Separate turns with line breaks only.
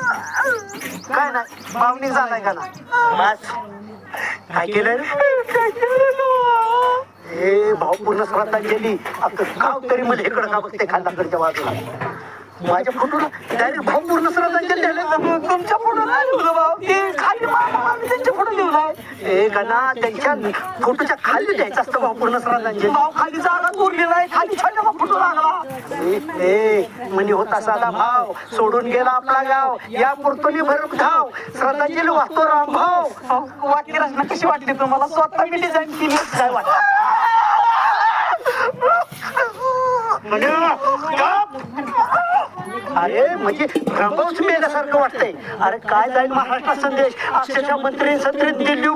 काय नाही भावनिक झालाय का ना? बस काय केलं हे गाव तरी मध्ये इकडं का बघते खांदाकडच्या बाजूला? माझ्या फोटोला डायरेक्ट भावपूर्ण श्रद्धांजली द्यायला तुमच्या फोटोला भाऊ. ते खाली मार. आहे. ए गणा त्यांच्या फोटोच्या खाली द्यायचं असतं भावपूर्ण श्रद्धांजली भाव खाली जागा उरलेला आहे खाली छान फोटो लागला. ए, म्हणे होता साधा भाव सोडून गेला आपला गाव. या पुरतोनी भरून खाव श्रद्धांजली वाहतो राम भाव वाक्य रचना कशी वाटली तुम्हाला? स्वतः मी डिझाईन केली. काय वाटत अरे म्हणजे रंगवच मेल्यासारखं वाटतंय. अरे काय जाईल महाराष्ट्र संदेश? अक्षरशः मंत्री संत्री दिल्ली